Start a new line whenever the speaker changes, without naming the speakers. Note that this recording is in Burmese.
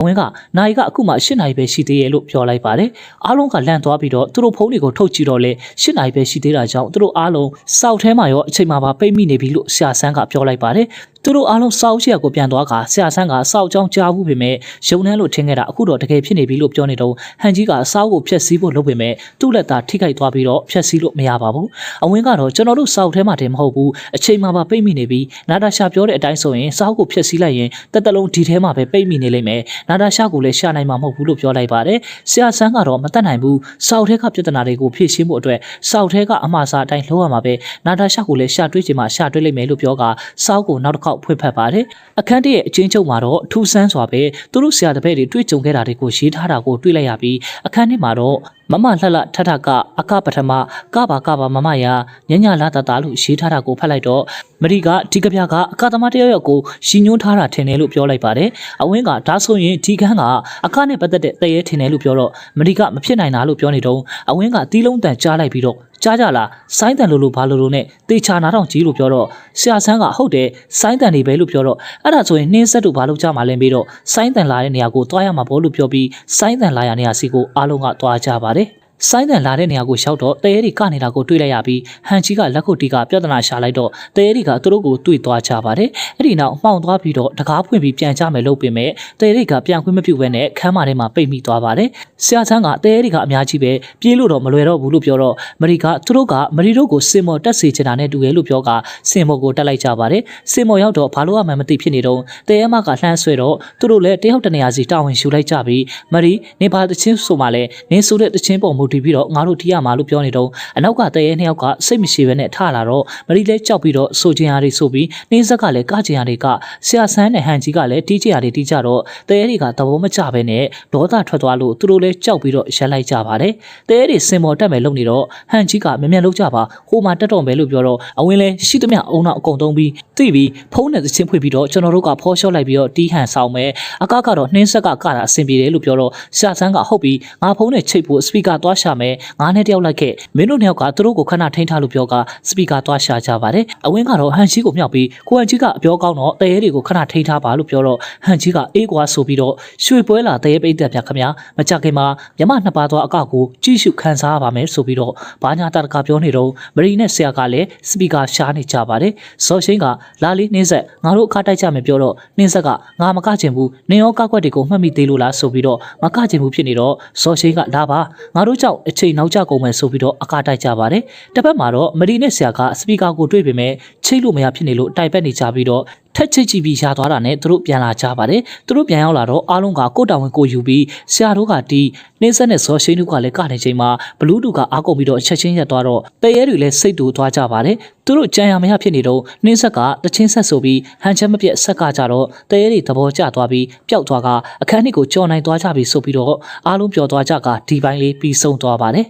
အဝင်ကနိုင်ကအခုမှ၈နိုင်ပဲရှိသေးရဲ့လို့ပြောလိုက်ပါတယ်အားလုံးကလန့်သွားပြီးတော့သူတို့ဖုန်းတွေကိုထုတ်ကြည့်တော့လေ၈နိုင်ပဲရှိသေးတာကြောင့်သူတို့အားလုံးစောက်ထဲမှာရောအချိန်မှာပါပိတ်မိနေပြီလို့ဆရာဆန်းကပြောလိုက်ပါတယ်သူတို့အားလုံးစောက်ရှိရကိုပြန်သွားကဆရာဆန်းကစောက်ကြောင်းကြားဘူးပေမဲ့ရုံနှန်းလို့ထင်ခဲ့တာအခုတော့တကယ်ဖြစ်နေပြီလို့ပြောနေတော့ဟန်ကြီးကစောက်ကိုဖျက်ဆီးဖို့လုပ်ပေမဲ့သူ့လက်သားထိခိုက်သွားပြီးတော့ဖျက်ဆီးလို့မရပါဘူးအဝင်ကတော့ကျွန်တော်တို့စောက်ထဲမှာတည်းမဟုတ်ဘူးအချိန်မှာပါပိတ်မိနေပြီနာတာရှာပြောတဲ့အတိုင်းဆိုရင်စောက်ကိုဖျက်ဆီးလိုက်ရင်တက်တလုံးဒီထဲမှာပဲပိတ်မိနေလိမ့်မယ်နာတာရှာကိုလည်းရှာနိုင်မှာမဟုတ်ဘူးလို့ပြောလိုက်ပါတယ်ဆရာဆန်းကတော့မတတ်နိုင်ဘူးစောက်ထဲကပြဿနာတွေကိုဖြေရှင်းဖို့အတွက်စောက်ထဲကအမှားစားအတိုင်းလုပ်ရမှာပဲနာတာရှာကိုလည်းရှာတွေးချင်မှရှာတွေးလိမ့်မယ်လို့ပြောကစောက်ကိုနောက်တစ်ခေါက်ဖွင့်ဖက်ပါတယ်အခန်းတရဲ့အချင်းချုပ်မှာတော့ထူဆန်းစွာပဲသူတို့ဆရာတပည့်တွေတွေ့ကြုံခဲ့တာတွေကိုရေးထားတာကိုတွေ့လိုက်ရပြီးအခန်းထဲမှာတော့မမလှလှထထကအကပထမကပါကပါမမယာညညလာတတလို့ရေးထားတာကိုဖတ်လိုက်တော့မရီကဒီကပြကအကသမားတယောက်ယောက်ကိုရှင်ညွှန်းထားတာထင်တယ်လို့ပြောလိုက်ပါတယ်အဝင်းကဒါဆိုရင်ဒီခန်းကအကနဲ့ပတ်သက်တဲ့တရေထင်တယ်လို့ပြောတော့မရီကမဖြစ်နိုင်တာလို့ပြောနေတော့အဝင်းကတီးလုံးတန်ကြားလိုက်ပြီးတော့ ကြားကြလားဆိုင်းတန်လိုလိုဘာလိုလိုနဲ့တေချာနာတော့ကြီးလို့ပြောတော့ဆရာဆန်းကဟုတ်တယ်ဆိုင်းတန်နေပဲလို့ပြောတော့အဲ့ဒါဆိုရင်နှင်းဆက်တို့ဘာလို့ကြမှာလဲပြီးတော့ဆိုင်းတန်လာတဲ့နေရာကိုတွားရမှာပေါ့လို့ပြောပြီးဆိုင်းတန်လာရနေရာစီကိုအားလုံးကတွားကြပါတယ် ဆိုင်းတန်လာတဲ့နေရာကိုရှောက်တော့တရေတွေကနေလာကိုတွေးလိုက်ရပြီးဟန်ချီကလက်ခုပ်တီကပြဿနာရှာလိုက်တော့တရေတွေကသူတို့ကိုတွေးသွားကြပါတယ်အဲ့ဒီနောက်မှောင်သွားပြီးတော့တကားဖွင့်ပြီးပြန်ကြမယ်လို့ပြင်မဲ့တရေတွေကပြန်ခွင့်မပြုဘဲနဲ့ခန်းမထဲမှာပိတ်မိသွားပါတယ်ဆရာချန်းကတရေတွေကအများကြီးပဲပြေးလို့တော့မလွယ်တော့ဘူးလို့ပြောတော့မရီကသူတို့ကမရီတို့ကိုစင်မော်တက်စေချင်တာနဲ့တူရဲ့လို့ပြောကစင်မော်ကိုတက်လိုက်ကြပါတယ်စင်မော်ရောက်တော့ဘာလို့အမှန်မသိဖြစ်နေတော့တရေမကလှမ်းဆွဲတော့သူတို့လည်းတယောက်တနေရာစီတာဝန်ယူလိုက်ကြပြီးမရီနေပါတချင်းဆိုမှလည်းနင်းဆိုတဲ့တချင်းပုံမူတည်ပြီးတော့ငါတို့တီးရမှာလို့ပြောနေတော့အနောက်ကတရေနှစ်ယောက်ကစိတ်မရှိဘဲနဲ့ထလာတော့မရီလည်းကြောက်ပြီးတော့ဆိုချင်ရာတွေဆိုပြီးနှင်းဆက်ကလည်းကချင်ရာတွေကဆရာဆန်းနဲ့ဟန်ကြီးကလည်းတီးချင်ရာတွေတီးကြတော့တရေတွေကသဘောမကျဘဲနဲ့ဒေါသထွက်သွားလို့သူတို့လည်းကြောက်ပြီးတော့ရက်လိုက်ကြပါတယ်တရေတွေစင်မော်တက်မယ်လို့နေတော့ဟန်ကြီးကမြန်မြန်လုပ်ကြပါဟိုမှာတက်တော့မယ်လို့ပြောတော့အဝင်းလဲရှိသမျှအုံနောက်အကုန်သုံးပြီးသိပြီးဖုန်းနဲ့သချင်းဖွင့်ပြီးတော့ကျွန်တော်တို့ကဖောရှော့လိုက်ပြီးတော့တီးဟန်ဆောင်မယ်အကကတော့နှင်းဆက်ကကတာအဆင်ပြေတယ်လို့ပြောတော့ဆရာဆန်းကဟုတ်ပြီငါဖုန်းနဲ့ချိတ်ဖို့စပီကာသွားရှာမယ်ငါနဲ့တယောက်လိုက်ခဲ့မင်းတို့နှစ်ယောက်ကသူတို့ကိုခဏထိန်းထားလို့ပြောကစပီကာသွားရှာကြပါတယ်အဝင်းကတော့ဟန်ရှိကိုမြောက်ပြီးကိုဟန်ကြီးကအပြောကောင်းတော့တရေတွေကိုခဏထိန်းထားပါလို့ပြောတော့ဟန်ကြီးကအေးကွာဆိုပြီးတော့ရွှေပွဲလာတရေပိတ်သက်ပြခမမကြခင်မှာမြမနှစ်ပါးသောအကောက်ကိုကြည့်ရှုခန်းစားရပါမယ်ဆိုပြီးတော့ဘာညာတတကပြောနေတော့မရီနဲ့ဆရာကလည်းစပီကာရှားနေကြပါတယ်စော်ရှိန်ကလာလေးနှင်းဆက်ငါတို့အခါတိုက်ကြမယ်ပြောတော့နှင်းဆက်ကငါမကချင်ဘူးနင်ရောကောက်ွက်တွေကိုမှတ်မိသေးလို့လားဆိုပြီးတော့မကချင်ဘူးဖြစ်နေတော့စော်ရှိန်ကလာပါငါတို့ကြောင့်အချိန်နောက်ကျကုန်မယ်ဆိုပြီးတော့အခါတိုက်ကြပါတယ်တစ်ဖက်မှာတော့မရီနဲ့ဆရာကစပီကာကိုတွေ့ပေမဲ့ချိတ်လို့မရဖြစ်နေလို့တိုက်ပတ်နေကြပြီးတော့ထက်ချစ်ကြည့်ပြီးရှားသွားတာနဲ့သူတို့ပြန်လာကြပါတယ်သူတို့ပြန်ရောက်လာတော့အားလုံးကကိုယ်တော်ဝင်ကိုယူပြီးဆရာတို့ကတီးနှင်းဆက်နဲ့ဇော်ရှိန်တို့ကလည်းကနေချိန်မှာဘလူးတူကအားကုန်ပြီးတော့ချက်ချင်းရက်သွားတော့တရေတွေလည်းစိတ်တူသွားကြပါတယ်သူတို့ကြံရမရဖြစ်နေတော့နှင်းဆက်ကတချင်းဆက်ဆိုပြီးဟန်ချက်မပြတ်ဆက်ကကြတော့တရေတွေသဘောကျသွားပြီးပျောက်သွားကအခန်းနှစ်ကိုကြော်နိုင်သွားကြပြီဆိုပြီးတော့အားလုံးပျော်သွားကြကဒီပိုင်းလေးပြီးဆုံးသွားပါတယ်